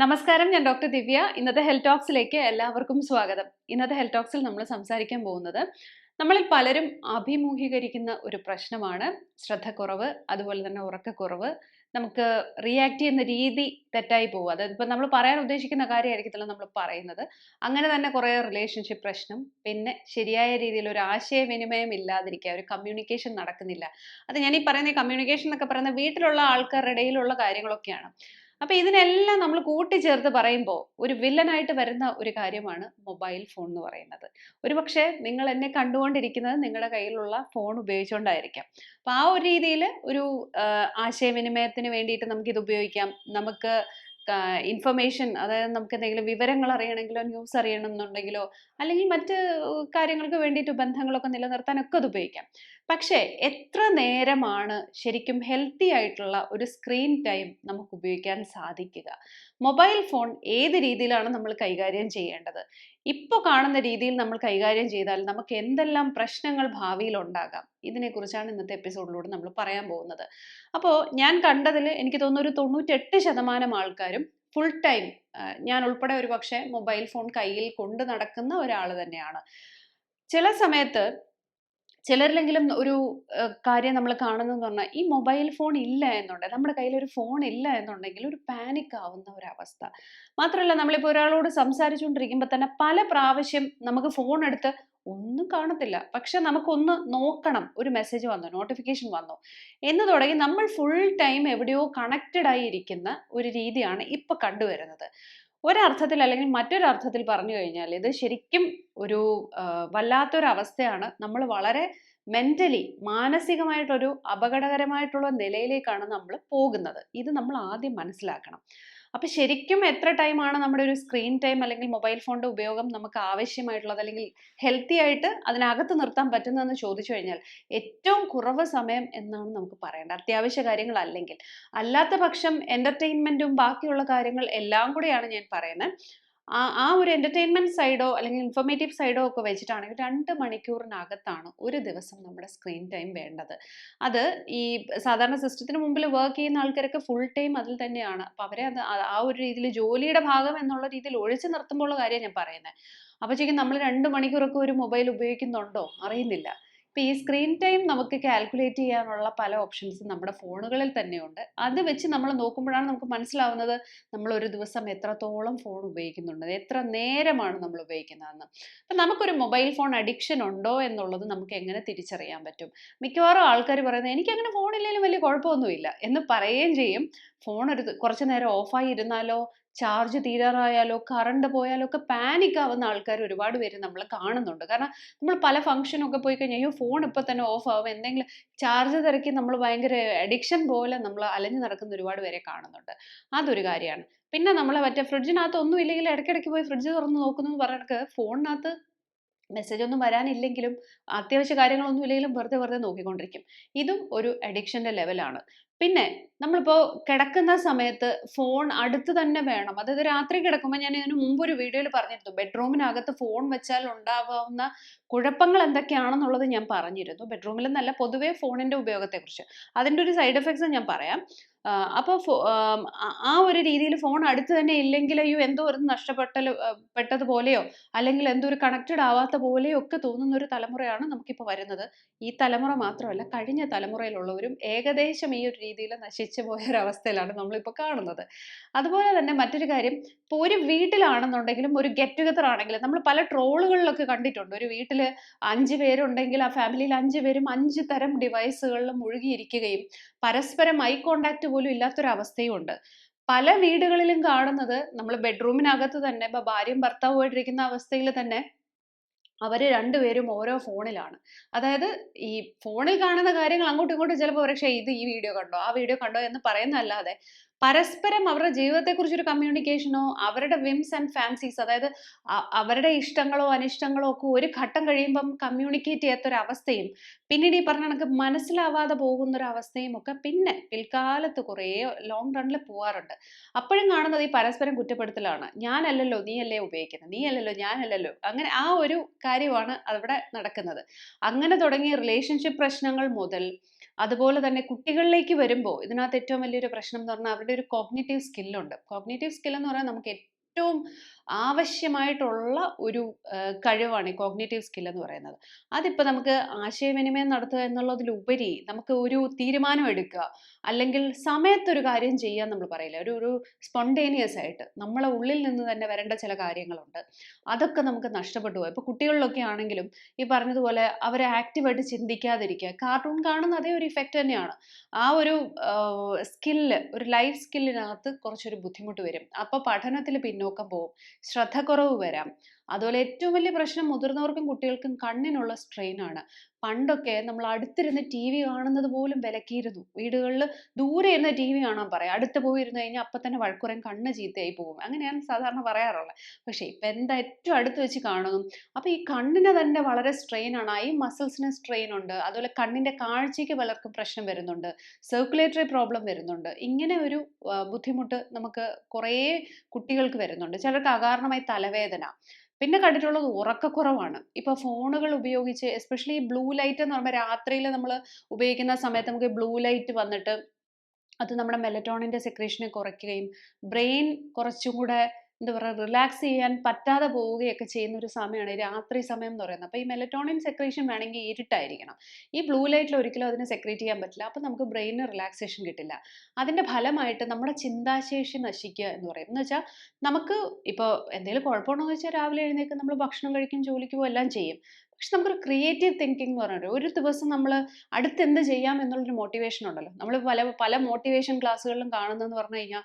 നമസ്കാരം ഞാൻ ഡോക്ടർ ദിവ്യ. ഇന്നത്തെ ഹെൽത്ത് ടോക്സിലേക്ക് എല്ലാവർക്കും സ്വാഗതം. ഇന്നത്തെ ഹെൽത്ത് ടോക്സിൽ നമ്മൾ സംസാരിക്കാൻ പോകുന്നത് നമ്മളിൽ പലരും അഭിമുഖീകരിക്കുന്ന ഒരു പ്രശ്നമാണ്. ശ്രദ്ധക്കുറവ് അതുപോലെ തന്നെ ഉറക്കക്കുറവ്. നമുക്ക് റിയാക്ട് ചെയ്യുന്ന രീതി തെറ്റായി പോകും. അതായത് ഇപ്പം നമ്മൾ പറയാൻ ഉദ്ദേശിക്കുന്ന കാര്യമായിരിക്കത്തില്ല നമ്മൾ പറയുന്നത്. അങ്ങനെ തന്നെ കുറേ റിലേഷൻഷിപ്പ് പ്രശ്നം. പിന്നെ ശരിയായ രീതിയിൽ ഒരു ആശയവിനിമയം ഇല്ലാതിരിക്കുക ഒരു കമ്മ്യൂണിക്കേഷൻ നടക്കുന്നില്ല. അത് ഞാൻ ഈ പറയുന്ന കമ്മ്യൂണിക്കേഷൻ എന്നൊക്കെ പറയുന്ന വീട്ടിലുള്ള ആൾക്കാരുടെ ഇടയിലുള്ള കാര്യങ്ങളൊക്കെയാണ്. അപ്പൊ ഇതിനെല്ലാം നമ്മൾ കൂട്ടിച്ചേർത്ത് പറയുമ്പോൾ ഒരു വില്ലനായിട്ട് വരുന്ന ഒരു കാര്യമാണ് മൊബൈൽ ഫോൺ എന്ന് പറയുന്നത്. ഒരുപക്ഷെ നിങ്ങൾ എന്നെ കണ്ടുകൊണ്ടിരിക്കുന്നത് നിങ്ങളുടെ കയ്യിലുള്ള ഫോൺ ഉപയോഗിച്ചുകൊണ്ടായിരിക്കാം അപ്പൊ ആ ഒരു രീതിയിൽ ഒരു ആശയവിനിമയത്തിന് വേണ്ടിയിട്ട് ഇത് ഉപയോഗിക്കാം. നമുക്ക് ഇൻഫർമേഷൻ അതായത് നമുക്ക് എന്തെങ്കിലും വിവരങ്ങൾ അറിയണമെങ്കിലോ ന്യൂസ് അറിയണം എന്നുണ്ടെങ്കിലോ അല്ലെങ്കിൽ മറ്റ് കാര്യങ്ങൾക്ക് വേണ്ടിയിട്ട് ബന്ധങ്ങളൊക്കെ നിലനിർത്താനൊക്കെ അത് ഉപയോഗിക്കാം. പക്ഷേ എത്ര നേരമാണ് ശരിക്കും ഹെൽത്തി ആയിട്ടുള്ള ഒരു സ്ക്രീൻ ടൈം നമുക്ക് ഉപയോഗിക്കാൻ സാധിക്കുക? മൊബൈൽ ഫോൺ ഏത് രീതിയിലാണ് നമ്മൾ കൈകാര്യം ചെയ്യേണ്ടത്? ഇപ്പോൾ കാണുന്ന രീതിയിൽ നമ്മൾ കൈകാര്യം ചെയ്താൽ നമുക്ക് എന്തെല്ലാം പ്രശ്നങ്ങൾ ഭാവിയിൽ ഉണ്ടാകാം? ഇതിനെക്കുറിച്ചാണ് ഇന്നത്തെ എപ്പിസോഡിലൂടെ നമ്മൾ പറയാൻ പോകുന്നത്. അപ്പോൾ ഞാൻ കണ്ടതിൽ എനിക്ക് തോന്നുന്നു ഒരു തൊണ്ണൂറ്റെട്ട് ശതമാനം ആൾക്കാരും ഫുൾ ടൈം ഞാൻ ഉൾപ്പെടെ ഒരു പക്ഷേ മൊബൈൽ ഫോൺ കയ്യിൽ കൊണ്ട് നടക്കുന്ന ഒരാൾ തന്നെയാണ്. ചില സമയത്ത് ചിലരിലെങ്കിലും ഒരു കാര്യം നമ്മൾ കാണുന്നതെന്ന് പറഞ്ഞാൽ ഈ മൊബൈൽ ഫോൺ ഇല്ല എന്നുണ്ടെങ്കിൽ നമ്മുടെ കയ്യിൽ ഒരു ഫോൺ ഇല്ല എന്നുണ്ടെങ്കിൽ ഒരു പാനിക് ആവുന്ന ഒരവസ്ഥ. മാത്രമല്ല നമ്മളിപ്പോൾ ഒരാളോട് സംസാരിച്ചുകൊണ്ടിരിക്കുമ്പോൾ തന്നെ പല പ്രാവശ്യം നമുക്ക് ഫോൺ എടുത്ത് ഒന്നും കാണത്തില്ല. പക്ഷെ നമുക്കൊന്ന് നോക്കണം ഒരു മെസ്സേജ് വന്നു നോട്ടിഫിക്കേഷൻ വന്നു. എന്ന് തുടങ്ങി നമ്മൾ ഫുൾ ടൈം എവിടെയോ കണക്റ്റഡ് ആയി ഇരിക്കുന്ന ഒരു രീതിയാണ് ഇപ്പൊ കണ്ടുവരുന്നത്. ഒരർത്ഥത്തിൽ അല്ലെങ്കിൽ മറ്റൊരർത്ഥത്തിൽ പറഞ്ഞു കഴിഞ്ഞാൽ ഇത് ശരിക്കും ഒരു വല്ലാത്തൊരവസ്ഥയാണ്. നമ്മൾ വളരെ മെന്റലി മാനസികമായിട്ടൊരു അപകടകരമായിട്ടുള്ള നിലയിലേക്കാണ് നമ്മൾ പോകുന്നത്. ഇത് നമ്മൾ ആദ്യം മനസ്സിലാക്കണം. അപ്പൊ ശരിക്കും എത്ര ടൈമാണ് നമ്മുടെ ഒരു സ്ക്രീൻ ടൈം അല്ലെങ്കിൽ മൊബൈൽ ഫോണിന്റെ ഉപയോഗം നമുക്ക് ആവശ്യമായിട്ടുള്ളത്? അല്ലെങ്കിൽ ഹെൽത്തി ആയിട്ട് അതിനകത്ത് നിർത്താൻ പറ്റുന്നതെന്ന് ചോദിച്ചു കഴിഞ്ഞാൽ ഏറ്റവും കുറവ് സമയം എന്നാണ് നമുക്ക് പറയേണ്ടത്. അത്യാവശ്യ കാര്യങ്ങൾ അല്ലെങ്കിൽ അല്ലാത്ത പക്ഷം എന്റർടൈൻമെന്റും ബാക്കിയുള്ള കാര്യങ്ങൾ എല്ലാം കൂടെയാണ് ഞാൻ പറയുന്നത്. ആ ആ ഒരു എന്റർടൈൻമെന്റ് സൈഡോ അല്ലെങ്കിൽ ഇൻഫോർമേറ്റീവ് സൈഡോ ഒക്കെ വെച്ചിട്ടാണെങ്കിൽ രണ്ട് മണിക്കൂറിനകത്താണ് ഒരു ദിവസം നമ്മുടെ സ്ക്രീൻ ടൈം വേണ്ടത്. അത് ഈ സാധാരണ സിസ്റ്റത്തിന് മുമ്പിൽ വർക്ക് ചെയ്യുന്ന ആൾക്കാരൊക്കെ ഫുൾ ടൈം അതിൽ തന്നെയാണ്. അപ്പോൾ അവരെ അത് ആ- ഒരു രീതിയിൽ ജോലിയുടെ ഭാഗം എന്നുള്ള രീതിയിൽ ഒഴിച്ചു നിർത്തുമ്പോൾ ഉള്ള കാര്യം ഞാൻ പറയുന്നത്. അപ്പോൾ ശരിക്കും നമ്മൾ രണ്ട് മണിക്കൂറൊക്കെ ഒരു മൊബൈൽ ഉപയോഗിക്കുന്നുണ്ടോ? അറിയുന്നില്ല. ഈ സ്ക്രീൻ ടൈം നമുക്ക് കാൽക്കുലേറ്റ് ചെയ്യാനുള്ള പല ഓപ്ഷൻസും നമ്മുടെ ഫോണുകളിൽ തന്നെയുണ്ട്. അത് വെച്ച് നമ്മൾ നോക്കുമ്പോഴാണ് നമുക്ക് മനസ്സിലാവുന്നത് നമ്മൾ ഒരു ദിവസം എത്രത്തോളം ഫോൺ ഉപയോഗിക്കുന്നുണ്ട് എത്ര നേരമാണ് നമ്മൾ ഉപയോഗിക്കുന്നതെന്ന്. അപ്പം നമുക്കൊരു മൊബൈൽ ഫോൺ അഡിക്ഷൻ ഉണ്ടോ എന്നുള്ളത് നമുക്ക് എങ്ങനെ തിരിച്ചറിയാൻ പറ്റും? മിക്കവാറും ആൾക്കാർ പറയുന്നത് എനിക്ക് അങ്ങനെ ഫോണില്ലെങ്കിലും വലിയ കുഴപ്പമൊന്നുമില്ല എന്ന് പറയുകയും ചെയ്യും. ഫോൺ ഒരു കുറച്ച് നേരം ഓഫായി ഇരുന്നാലോ ചാർജ് തീരാറായാലോ കറണ്ട് പോയാലോ ഒക്കെ പാനിക് ആവുന്ന ആൾക്കാർ ഒരുപാട് പേര് നമ്മൾ കാണുന്നുണ്ട്. കാരണം നമ്മൾ പല ഫംഗ്ഷനൊക്കെ പോയി കഴിഞ്ഞാൽ അയ്യോ ഫോൺ ഇപ്പം തന്നെ ഓഫ് ആവും. എന്തെങ്കിലും ചാർജ് തിരക്കി നമ്മൾ ഭയങ്കര അഡിക്ഷൻ പോലെ നമ്മൾ അലഞ്ഞു നടക്കുന്ന ഒരുപാട് പേരെ കാണുന്നുണ്ട്. അതൊരു കാര്യമാണ്. പിന്നെ നമ്മൾ മറ്റേ ഫ്രിഡ്ജിനകത്ത് ഒന്നും ഇല്ലെങ്കിൽ ഇടയ്ക്കിടയ്ക്ക് പോയി ഫ്രിഡ്ജ് തുറന്ന് നോക്കുന്നു പറഞ്ഞിടക്ക് ഫോണിനകത്ത് മെസ്സേജ് ഒന്നും വരാനില്ലെങ്കിലും അത്യാവശ്യ കാര്യങ്ങളൊന്നും ഇല്ലെങ്കിലും വെറുതെ വെറുതെ നോക്കിക്കൊണ്ടിരിക്കും. ഇതും ഒരു അഡിക്ഷന്റെ ലെവലാണ്. പിന്നെ നമ്മളിപ്പോ കിടക്കുന്ന സമയത്ത് ഫോൺ അടുത്ത് തന്നെ വേണം. അതായത് രാത്രി കിടക്കുമ്പോൾ ഞാൻ ഇതിനു മുമ്പ് ഒരു വീഡിയോയിൽ പറഞ്ഞിരുന്നു. ബെഡ്റൂമിനകത്ത് ഫോൺ വെച്ചാൽ ഉണ്ടാവാവുന്ന കുഴപ്പങ്ങൾ എന്തൊക്കെയാണെന്നുള്ളത് ഞാൻ പറഞ്ഞിരുന്നു. ബെഡ്റൂമിൽ നല്ല പൊതുവേ ഫോണിന്റെ ഉപയോഗത്തെക്കുറിച്ച്. അതിന്റെ ഒരു സൈഡ് എഫക്ട്സ് ഞാൻ പറയാം. അപ്പോൾ ആ ഒരു രീതിയിൽ ഫോൺ അടുത്ത് തന്നെ ഇല്ലെങ്കിൽ അയ്യോ എന്തോ ഒരു നഷ്ടപ്പെട്ടൽ പെട്ടതുപോലെയോ അല്ലെങ്കിൽ എന്തോ ഒരു കണക്റ്റഡ് ആവാത്ത പോലെയോ ഒക്കെ തോന്നുന്ന ഒരു തലമുറയാണ് നമുക്കിപ്പോൾ വരുന്നത്. ഈ തലമുറ മാത്രമല്ല കഴിഞ്ഞ തലമുറയിലുള്ളവരും ഏകദേശം ഈ ഒരു രീതിയിൽ നശിച്ചു പോയ ഒരു അവസ്ഥയിലാണ് നമ്മളിപ്പോൾ കാണുന്നത്. അതുപോലെ തന്നെ മറ്റൊരു കാര്യം ഇപ്പോൾ ഒരു വീട്ടിലാണെന്നുണ്ടെങ്കിലും ഒരു ഗെറ്റ് ടുഗദർ ആണെങ്കിലും നമ്മൾ പല ട്രോളുകളിലൊക്കെ കണ്ടിട്ടുണ്ട്. ഒരു വീട്ടിൽ അഞ്ച് പേരുണ്ടെങ്കിൽ ആ ഫാമിലിയിൽ അഞ്ച് പേരും അഞ്ച് തരം ഡിവൈസുകളിൽ മുഴുകിയിരിക്കുകയും പരസ്പരം ഐ കോണ്ടാക്ട് പോലും ഇല്ലാത്തൊരവസ്ഥയും ഉണ്ട്. പല വീടുകളിലും കാണുന്നത് നമ്മൾ ബെഡ്റൂമിനകത്ത് തന്നെ ഇപ്പൊ ഭാര്യയും ഭർത്താവുമായിട്ടിരിക്കുന്ന അവസ്ഥയിൽ തന്നെ അവർ രണ്ടുപേരും ഓരോ ഫോണിലാണ്. അതായത് ഈ ഫോണിൽ കാണുന്ന കാര്യങ്ങൾ അങ്ങോട്ടും ഇങ്ങോട്ടും ചിലപ്പോൾ പക്ഷേ ഇത് ഈ വീഡിയോ കണ്ടോ? ആ വീഡിയോ കണ്ടോ? എന്ന് പറയുന്നതല്ലാതെ പരസ്പരം അവരുടെ ജീവിതത്തെക്കുറിച്ച് ഒരു കമ്മ്യൂണിക്കേഷനോ അവരുടെ വിംസ് ആൻഡ് ഫാൻസീസ് അതായത് അവരുടെ ഇഷ്ടങ്ങളോ അനിഷ്ടങ്ങളോ ഒക്കെ ഒരു ഘട്ടം കഴിയുമ്പം കമ്മ്യൂണിക്കേറ്റ് ചെയ്യാത്തൊരവസ്ഥയും പിന്നീട് ഈ പറഞ്ഞ കണക്ക് മനസ്സിലാവാതെ പോകുന്ന ഒരു അവസ്ഥയും ഒക്കെ പിന്നെ പിൽക്കാലത്ത് കുറേ ലോങ് റണ്ണിൽ പോകാറുണ്ട് അപ്പോഴും കാണുന്നത് ഈ പരസ്പരം കുറ്റപ്പെടുത്തലാണ്. ഞാനല്ലല്ലോ നീയല്ലേ ഉപയോഗിക്കുന്നത്? നീയല്ലല്ലോ ഞാനല്ലല്ലോ. അങ്ങനെ ആ ഒരു കാര്യമാണ് അവിടെ നടക്കുന്നത്. അങ്ങനെ തുടങ്ങിയ റിലേഷൻഷിപ്പ് പ്രശ്നങ്ങൾ മുതൽ അതുപോലെ തന്നെ കുട്ടികളിലേക്ക് വരുമ്പോൾ ഇതിനകത്ത് ഏറ്റവും വലിയൊരു പ്രശ്നം എന്ന് പറഞ്ഞാൽ അവരുടെ ഒരു കോഗ്നേറ്റീവ് സ്കില്ലുണ്ട് കോഗ്നേറ്റീവ് സ്കിൽ എന്ന് പറഞ്ഞാൽ നമുക്ക് ഏറ്റവും ആവശ്യമായിട്ടുള്ള ഒരു കഴിവാണ് ഈ കോഗ്നേറ്റീവ് സ്കിൽ എന്ന് പറയുന്നത്. അതിപ്പോൾ നമുക്ക് ആശയവിനിമയം നടത്തുക എന്നുള്ളതിലുപരി നമുക്ക് ഒരു തീരുമാനം എടുക്കുക അല്ലെങ്കിൽ സമയത്തൊരു കാര്യം ചെയ്യാൻ നമ്മൾ പറയില്ല. ഒരു ഒരു സ്പോണ്ടേനിയസ് ആയിട്ട് നമ്മളെ ഉള്ളിൽ നിന്ന് തന്നെ വരേണ്ട ചില കാര്യങ്ങളുണ്ട്. അതൊക്കെ നമുക്ക് നഷ്ടപ്പെട്ടു പോകും ഇപ്പോൾ കുട്ടികളിലൊക്കെ ആണെങ്കിലും ഈ പറഞ്ഞതുപോലെ അവരെ ആക്റ്റീവായിട്ട് ചിന്തിക്കാതിരിക്കുക. കാർട്ടൂൺ കാണുന്ന അതേ ഒരു ഇഫക്റ്റ് തന്നെയാണ്. ആ ഒരു സ്കില്ല് ഒരു ലൈഫ് സ്കില്ലിനകത്ത് കുറച്ചൊരു ബുദ്ധിമുട്ട് വരും. അപ്പോൾ പഠനത്തിൽ പിന്നോക്കം പോകും. ശ്രദ്ധക്കുറവ് വരാം. അതുപോലെ ഏറ്റവും വലിയ പ്രശ്നം മുതിർന്നവർക്കും കുട്ടികൾക്കും കണ്ണിനുള്ള സ്ട്രെയിൻ ആണ്. പണ്ടൊക്കെ നമ്മൾ അടുത്തിരുന്ന് ടി വി കാണുന്നത് പോലും വിലക്കിയിരുന്നു. വീടുകളിൽ ദൂരെ ഇരുന്ന് ടി വി കാണാൻ പറയാം. അടുത്ത് പോയി ഇരുന്ന് കഴിഞ്ഞാൽ അപ്പം തന്നെ വഴക്കുറയും കണ്ണ് ചീത്തയായി പോകും. അങ്ങനെയാണ് സാധാരണ പറയാറുള്ളത്. പക്ഷേ ഇപ്പം എന്താ ഏറ്റവും അടുത്ത് വെച്ച് കാണുന്നു അപ്പോൾ ഈ കണ്ണിന് തന്നെ വളരെ സ്ട്രെയിൻ ആണ്. ഈ മസിൽസിന് സ്ട്രെയിൻ ഉണ്ട്. അതുപോലെ കണ്ണിന്റെ കാഴ്ചയ്ക്ക് പലർക്കും പ്രശ്നം വരുന്നുണ്ട്. സർക്കുലേറ്ററി പ്രോബ്ലം വരുന്നുണ്ട്. ഇങ്ങനെ ഒരു ബുദ്ധിമുട്ട് നമുക്ക് കുറേ കുട്ടികൾക്ക് വരുന്നുണ്ട്. ചിലർക്ക് അകാരണമായി തലവേദന. പിന്നെ കണ്ടിട്ടുള്ളത് ഉറക്കക്കുറവാണ്. ഇപ്പോൾ ഫോണുകൾ ഉപയോഗിച്ച് എസ്പെഷ്യലി ബ്ലൂ ലൈറ്റ് എന്ന് പറയുമ്പോൾ രാത്രിയിൽ നമ്മൾ ഉപയോഗിക്കുന്ന സമയത്ത് നമുക്ക് ബ്ലൂ ലൈറ്റ് വന്നിട്ട് അത് നമ്മുടെ മെലറ്റോണിന്റെ സെക്രീഷനെ കുറയ്ക്കുകയും ബ്രെയിൻ കുറച്ചും കൂടെ എന്താ പറയുക റിലാക്സ് ചെയ്യാൻ പറ്റാതെ പോവുകയൊക്കെ ചെയ്യുന്ന ഒരു സമയമാണ് രാത്രി സമയം എന്ന് പറയുന്നത്. അപ്പോൾ ഈ മെലറ്റോണിൻ സെക്രീഷൻ വേണമെങ്കിൽ ഇരുട്ടായിരിക്കണം. ഈ ബ്ലൂ ലൈറ്റിൽ ഒരിക്കലും അതിനെ സെക്രീറ്റ് ചെയ്യാൻ പറ്റില്ല. അപ്പോൾ നമുക്ക് ബ്രെയിനിന് റിലാക്സേഷൻ കിട്ടില്ല. അതിന്റെ ഫലമായിട്ട് നമ്മുടെ ചിന്താശേഷി നശിക്കുക എന്ന് പറയും. എന്ന് വെച്ചാൽ നമുക്ക് ഇപ്പോൾ എന്തെങ്കിലും കുഴപ്പമുണ്ടോ എന്ന് വെച്ചാൽ രാവിലെ എഴുന്നേൽക്കും നമ്മൾ ഭക്ഷണം കഴിക്കും ജോലിക്ക് പോകും എല്ലാം ചെയ്യും. പക്ഷെ നമുക്കൊരു ക്രിയേറ്റീവ് തിങ്കിങ് എന്ന് പറഞ്ഞാൽ ഒരു ദിവസം നമ്മൾ അടുത്ത് എന്ത് ചെയ്യാം എന്നുള്ളൊരു മോട്ടിവേഷൻ ഉണ്ടല്ലോ. നമ്മൾ പല പല മോട്ടിവേഷൻ ക്ലാസ്സുകളിലും കാണുന്നതെന്ന് പറഞ്ഞു കഴിഞ്ഞാൽ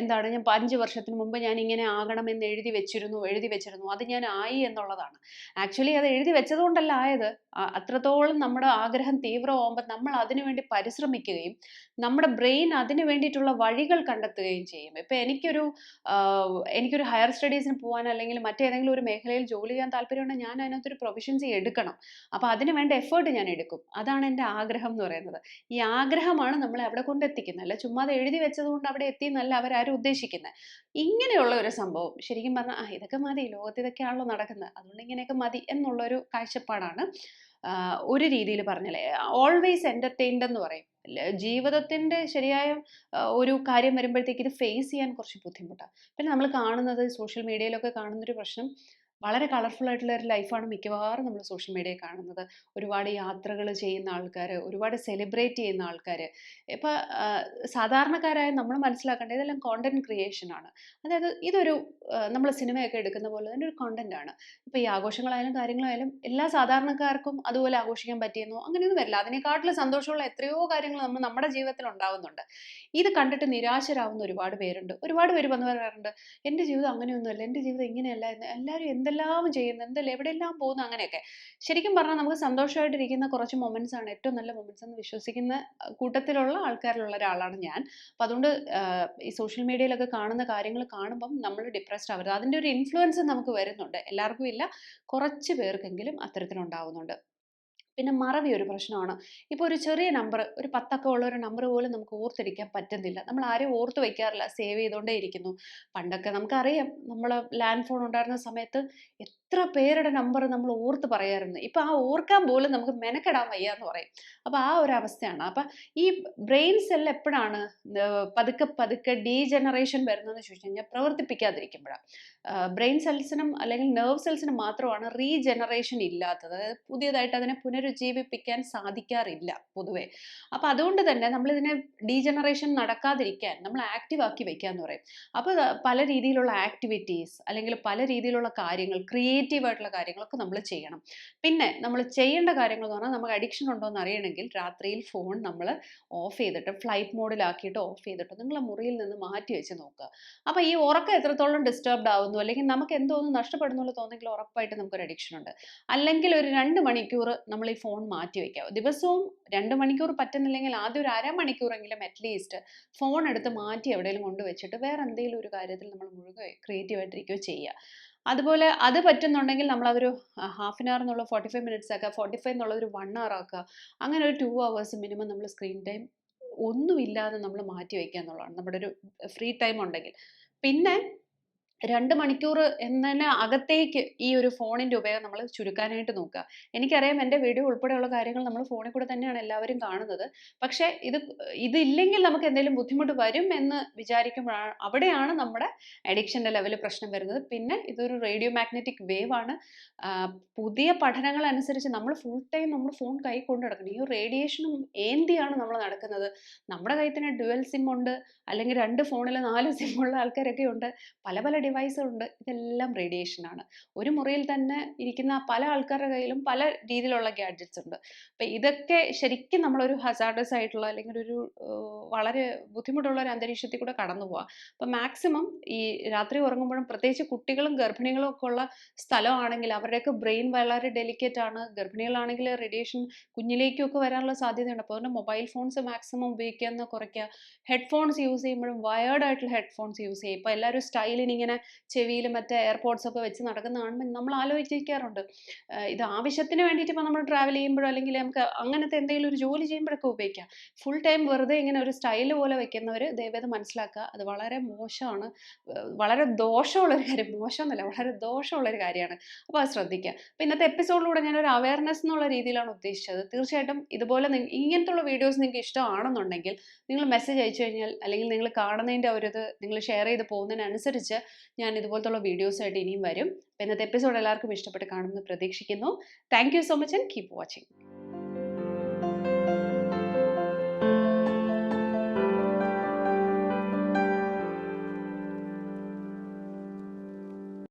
എന്താണ് ഞാൻ അഞ്ച് വർഷത്തിന് മുമ്പ് ഞാൻ ഇങ്ങനെ ആകണമെന്ന് എഴുതി വെച്ചിരുന്നു എഴുതി വെച്ചിരുന്നു അത് ഞാൻ ആയി എന്നുള്ളതാണ്. ആക്ച്വലി അത് എഴുതി വെച്ചതുകൊണ്ടല്ല ആയത്. അത്രത്തോളം നമ്മുടെ ആഗ്രഹം തീവ്രമാകുമ്പോൾ നമ്മൾ അതിനുവേണ്ടി പരിശ്രമിക്കുകയും നമ്മുടെ ബ്രെയിൻ അതിനു വേണ്ടിയിട്ടുള്ള വഴികൾ കണ്ടെത്തുകയും ചെയ്യും. ഇപ്പം എനിക്കൊരു എനിക്കൊരു ഹയർ സ്റ്റഡീസിന് പോകാൻ അല്ലെങ്കിൽ മറ്റേതെങ്കിലും ഒരു മേഖലയിൽ ജോലി ചെയ്യാൻ താല്പര്യമുണ്ടെങ്കിൽ ഞാൻ അതിനകത്തൊരു പ്രൊഫഷൻസി എടുക്കണം. അപ്പോൾ അതിന് വേണ്ട എഫേർട്ട് ഞാൻ എടുക്കും. അതാണ് എന്റെ ആഗ്രഹം എന്ന് പറയുന്നത്. ഈ ആഗ്രഹമാണ് നമ്മളെ അവിടെ കൊണ്ടെത്തിക്കുന്നത്. അല്ല ചുമ്മാ എഴുതി വെച്ചതുകൊണ്ട് അവിടെ എത്തി എന്നല്ല അവരാരും ഉദ്ദേശിക്കുന്നത് ഇങ്ങനെയുള്ള ഒരു സംഭവം ശരിക്കും പറഞ്ഞാൽ ആ ഇതൊക്കെ മതി ലോകത്ത് ഇതൊക്കെയാണല്ലോ നടക്കുന്നത്. അതുകൊണ്ട് ഇങ്ങനെയൊക്കെ മതി എന്നുള്ളൊരു കാഴ്ചപ്പാടാണ്. ഒരു രീതിയിൽ പറഞ്ഞാൽ ഓൾവേസ് എന്റർടൈൻഡ് എന്ന് പറയും. ജീവിതത്തിന്റെ ശരിയായ ഒരു കാര്യം വരുമ്പോഴത്തേക്ക് ഇത് ഫേസ് ചെയ്യാൻ കുറച്ച് ബുദ്ധിമുട്ടാണ് പിന്നെ നമ്മൾ കാണുന്നത് സോഷ്യൽ മീഡിയയിലൊക്കെ കാണുന്നൊരു പ്രശ്നം വളരെ കളർഫുൾ ആയിട്ടുള്ള ഒരു ലൈഫാണ് മിക്കവാറും നമ്മൾ സോഷ്യൽ മീഡിയയിൽ കാണുന്നത്. ഒരുപാട് യാത്രകൾ ചെയ്യുന്ന ആൾക്കാർ ഒരുപാട് സെലിബ്രേറ്റ് ചെയ്യുന്ന ആൾക്കാർ ഇപ്പം സാധാരണക്കാരായ നമ്മൾ മനസ്സിലാക്കേണ്ടത് ഇതെല്ലാം കോണ്ടന്റ് ക്രിയേഷൻ ആണ്. അതായത് ഇതൊരു നമ്മൾ സിനിമയൊക്കെ എടുക്കുന്ന പോലെ തന്നെ ഒരു കോണ്ടന്റ് ആണ്. ഇപ്പോൾ ഈ ആഘോഷങ്ങളായാലും കാര്യങ്ങളായാലും എല്ലാ സാധാരണക്കാർക്കും അതുപോലെ ആഘോഷിക്കാൻ പറ്റിയെന്നോ അങ്ങനെയൊന്നും വരില്ല. അതിനെക്കാട്ടിലും സന്തോഷമുള്ള എത്രയോ കാര്യങ്ങൾ നമ്മൾ നമ്മുടെ ജീവിതത്തിൽ ഉണ്ടാവുന്നുണ്ട്. ഇത് കണ്ടിട്ട് നിരാശരാകുന്ന ഒരുപാട് പേരുണ്ട്. ഒരുപാട് പേര് വന്ന് പറയാറുണ്ട് എന്റെ ജീവിതം അങ്ങനെയൊന്നുമല്ല. എന്റെ ജീവിതം ഇങ്ങനെയല്ല എന്ന് എല്ലാവരും എന്തെല്ലാം ചെയ്യുന്നു എന്തെല്ലാം എവിടെയെല്ലാം പോകുന്നു അങ്ങനെയൊക്കെ. ശരിക്കും പറഞ്ഞാൽ നമുക്ക് സന്തോഷമായിട്ടിരിക്കുന്ന കുറച്ച് മൊമെന്റ്സ് ആണ് ഏറ്റവും നല്ല മൊമെന്റ്സ് എന്ന് വിശ്വസിക്കുന്ന കൂട്ടത്തിലുള്ള ആൾക്കാരിലുള്ള ഒരാളാണ് ഞാൻ. അപ്പം അതുകൊണ്ട് ഈ സോഷ്യൽ മീഡിയയിലൊക്കെ കാണുന്ന കാര്യങ്ങൾ കാണുമ്പം നമ്മൾ ഡിപ്രസ്ഡ് ആവരുത്. അതിന്റെ ഒരു ഇൻഫ്ലുവൻസ് നമുക്ക് വരുന്നുണ്ട്. എല്ലാവർക്കും ഇല്ല. കുറച്ച് പേർക്കെങ്കിലും അത്തരത്തിലുണ്ടാവുന്നുണ്ട്. പിന്നെ മറവി ഒരു പ്രശ്നമാണ്. ഇപ്പോൾ ഒരു ചെറിയ നമ്പർ ഒരു പത്തൊക്കെ ഉള്ള ഒരു നമ്പർ പോലും നമുക്ക് ഓർത്തിരിക്കാൻ പറ്റുന്നില്ല. നമ്മൾ ആരും ഓർത്ത് വയ്ക്കാറില്ല സേവ് ചെയ്തുകൊണ്ടേ ഇരിക്കുന്നു. പണ്ടൊക്കെ നമുക്കറിയാം നമ്മൾ ലാൻഡ് ഫോൺ ഉണ്ടായിരുന്ന സമയത്ത് എത്ര പേരുടെ നമ്പർ നമ്മൾ ഓർത്ത് പറയാറുണ്ട്. ഇപ്പം ആ ഓർക്കാൻ പോലും നമുക്ക് മെനക്കെടാൻ വയ്യ എന്ന് പറയും. അപ്പോൾ ആ ഒരു അവസ്ഥയാണ്. അപ്പം ഈ ബ്രെയിൻ സെൽ എപ്പോഴാണ് പതുക്കെ പതുക്കെ ഡീജനറേഷൻ വരുന്നതെന്ന് ചോദിച്ചു കഴിഞ്ഞാൽ പ്രവർത്തിപ്പിക്കാതിരിക്കുമ്പോഴാണ്. ബ്രെയിൻ സെൽസിനും അല്ലെങ്കിൽ നെർവ് സെൽസിനും മാത്രമാണ് റീജനറേഷൻ ഇല്ലാത്തത്. അതായത് പുതിയതായിട്ട് അതിനെ പുനരുജ്ജീവിപ്പിക്കാൻ സാധിക്കാറില്ല പൊതുവേ. അപ്പോൾ അതുകൊണ്ട് തന്നെ നമ്മളിതിനെ ഡീജനറേഷൻ നടക്കാതിരിക്കാൻ നമ്മൾ ആക്റ്റീവ് ആക്കി വെക്കുക എന്ന് പറയും. അപ്പോൾ പല രീതിയിലുള്ള ആക്ടിവിറ്റീസ് അല്ലെങ്കിൽ പല രീതിയിലുള്ള കാര്യങ്ങൾ ക്രിയേറ്റീവ് ആയിട്ടുള്ള കാര്യങ്ങളൊക്കെ നമ്മൾ ചെയ്യണം. പിന്നെ നമ്മൾ ചെയ്യേണ്ട കാര്യങ്ങൾ എന്ന് പറഞ്ഞാൽ നമുക്ക് അഡിക്ഷൻ ഉണ്ടോ എന്ന് അറിയണമെങ്കിൽ രാത്രിയിൽ ഫോൺ നമ്മൾ ഓഫ് ചെയ്തിട്ട് ഫ്ലൈറ്റ് മോഡിലാക്കിയിട്ട് ഓഫ് ചെയ്തിട്ട് നിങ്ങളെ മുറിയിൽ നിന്ന് മാറ്റി വെച്ച് നോക്കുക. അപ്പോൾ ഈ ഉറക്കം എത്രത്തോളം ഡിസ്റ്റർബ്ഡ് ആവുന്നു അല്ലെങ്കിൽ നമുക്ക് എന്തോന്നും നഷ്ടപ്പെടുന്നുള്ള തോന്നെങ്കിൽ ഉറപ്പായിട്ട് നമുക്കൊരു അഡിക്ഷൻ ഉണ്ട്. അല്ലെങ്കിൽ ഒരു രണ്ട് മണിക്കൂർ നമ്മൾ ഈ ഫോൺ മാറ്റി വയ്ക്കുക ദിവസവും രണ്ട് മണിക്കൂർ പറ്റുന്നില്ലെങ്കിൽ ആദ്യം ഒരു അരമണിക്കൂറെങ്കിലും അറ്റ്ലീസ്റ്റ് ഫോൺ എടുത്ത് മാറ്റി എവിടെയെങ്കിലും കൊണ്ടുവച്ചിട്ട് വേറെ എന്തെങ്കിലും ഒരു കാര്യത്തിൽ നമ്മൾ മുഴുകെ ക്രിയേറ്റീവായിട്ടിരിക്കുകയോ ചെയ്യുക. അതുപോലെ അത് പറ്റുന്നുണ്ടെങ്കിൽ നമ്മളതൊരു ഹാഫ് ആൻ അവർ എന്നുള്ള ഫോർട്ടി ഫൈവ് മിനിറ്റ്സ് ആക്കുക ഫോർട്ടി ഫൈവ് എന്നുള്ള ഒരു വൺ അവർ ആക്കുക. അങ്ങനെ ഒരു ടു അവേഴ്സ് മിനിമം നമ്മൾ സ്ക്രീൻ ടൈം ഒന്നുമില്ലാതെ നമ്മൾ മാറ്റി വയ്ക്കുക എന്നുള്ളതാണ്. നമ്മുടെ ഒരു ഫ്രീ ടൈം ഉണ്ടെങ്കിൽ. പിന്നെ രണ്ട് മണിക്കൂർ എന്നതിന് അകത്തേക്ക് ഈ ഒരു ഫോണിന്റെ ഉപയോഗം നമ്മൾ ചുരുക്കാനായിട്ട് നോക്കുക. എനിക്കറിയാം എന്റെ വീഡിയോ ഉൾപ്പെടെയുള്ള കാര്യങ്ങൾ നമ്മൾ ഫോണിൽ കൂടെ തന്നെയാണ് എല്ലാവരും കാണുന്നത്. പക്ഷേ ഇത് ഇതില്ലെങ്കിൽ നമുക്ക് എന്തെങ്കിലും ബുദ്ധിമുട്ട് വരും എന്ന് വിചാരിക്കുമ്പോഴാണ് അവിടെയാണ് നമ്മുടെ അഡിക്ഷന്റെ ലെവൽ പ്രശ്നം വരുന്നത്. പിന്നെ ഇതൊരു റേഡിയോ മാഗ്നറ്റിക് വേവ് ആണ്. പുതിയ പഠനങ്ങൾ അനുസരിച്ച് നമ്മൾ ഫുൾ ടൈം നമ്മൾ ഫോൺ കൈ കൊണ്ട് നടക്കണം ഈ റേഡിയേഷനും ഏന്തിയാണ് നമ്മൾ നടക്കുന്നത്? നമ്മുടെ കയ്യിൽ തന്നെ ഡുവൽ സിം ഉണ്ട്. അല്ലെങ്കിൽ രണ്ട് ഫോണിൽ നാല് ഉള്ള ആൾക്കാരൊക്കെ ഉണ്ട്. പല പല ഡിവൈസുകളുണ്ട് ഇതെല്ലാം റേഡിയേഷനാണ് ഒരു മുറിയിൽ തന്നെ ഇരിക്കുന്ന പല ആൾക്കാരുടെ കയ്യിലും പല രീതിയിലുള്ള ഗാഡ്ജറ്റ്സ് ഉണ്ട്. അപ്പം ഇതൊക്കെ ശരിക്കും നമ്മളൊരു ഹസാർഡസ് ആയിട്ടുള്ള അല്ലെങ്കിൽ ഒരു വളരെ ബുദ്ധിമുട്ടുള്ള ഒരു അന്തരീക്ഷത്തിൽ കൂടെ കടന്നു പോവാം. അപ്പം മാക്സിമം ഈ രാത്രി ഉറങ്ങുമ്പോഴും പ്രത്യേകിച്ച് കുട്ടികളും ഗർഭിണികളും ഒക്കെ ഉള്ള സ്ഥലമാണെങ്കിൽ അവരുടെയൊക്കെ ബ്രെയിൻ വളരെ ഡെലിക്കേറ്റ് ആണ്. ഗർഭിണികളാണെങ്കിൽ റേഡിയേഷൻ കുഞ്ഞിലേക്കൊക്കെ വരാനുള്ള സാധ്യതയുണ്ട്. അപ്പോൾ അതുകൊണ്ട് മൊബൈൽ ഫോൺസ് മാക്സിമം ഉപയോഗിക്കുക കുറയ്ക്കുക. ഹെഡ്ഫോൺസ് യൂസ് ചെയ്യുമ്പോഴും വയേർഡ് ആയിട്ടുള്ള ഹെഡ്ഫോൺസ് യൂസ് ചെയ്യുക. ഇപ്പോൾ എല്ലാവരും സ്റ്റൈലിന് ഇങ്ങനെ ചെവിയിൽ മറ്റേ എയർപോർട്സ് ഒക്കെ വെച്ച് നടക്കുന്ന കാണുമ്പോൾ നമ്മൾ ആലോചിക്കാറുണ്ട്. ഇത് ആവശ്യത്തിന് വേണ്ടിയിട്ട് ഇപ്പോൾ നമ്മൾ ട്രാവൽ ചെയ്യുമ്പോഴോ അല്ലെങ്കിൽ നമുക്ക് അങ്ങനത്തെ എന്തെങ്കിലും ഒരു ജോലി ചെയ്യുമ്പോഴൊക്കെ ഉപയോഗിക്കാം. ഫുൾ ടൈം വെറുതെ ഇങ്ങനെ ഒരു സ്റ്റൈൽ പോലെ വെക്കുന്നവർ ദയവേത് മനസ്സിലാക്കുക. അത് വളരെ മോശമാണ്. വളരെ ദോഷമുള്ളൊരു കാര്യം. മോശമൊന്നുമല്ല വളരെ ദോഷമുള്ളൊരു കാര്യമാണ്. അപ്പോൾ അത് ശ്രദ്ധിക്കുക. അപ്പോൾ ഇന്നത്തെ എപ്പിസോഡിലൂടെ ഞാനൊരു അവയർനെസ് എന്നുള്ള രീതിയിലാണ് ഉദ്ദേശിച്ചത്. തീർച്ചയായിട്ടും ഇതുപോലെ ഇങ്ങനത്തുള്ള വീഡിയോസ് നിങ്ങൾക്ക് ഇഷ്ടമാണെന്നുണ്ടെങ്കിൽ നിങ്ങൾ മെസ്സേജ് അയച്ചു കഴിഞ്ഞാൽ അല്ലെങ്കിൽ നിങ്ങൾ കാണുന്നതിന്റെ ഒരു ഇത് നിങ്ങൾ ഷെയർ ചെയ്ത് പോകുന്നതിനനുസരിച്ച് ഞാൻ ഇതുപോലത്തുള്ള വീഡിയോസായിട്ട് ഇനിയും വരും. ഇന്നത്തെ എപ്പിസോഡ് എല്ലാവർക്കും ഇഷ്ടപ്പെട്ട് കാണുമെന്ന് പ്രതീക്ഷിക്കുന്നു. Thank so much and keep watching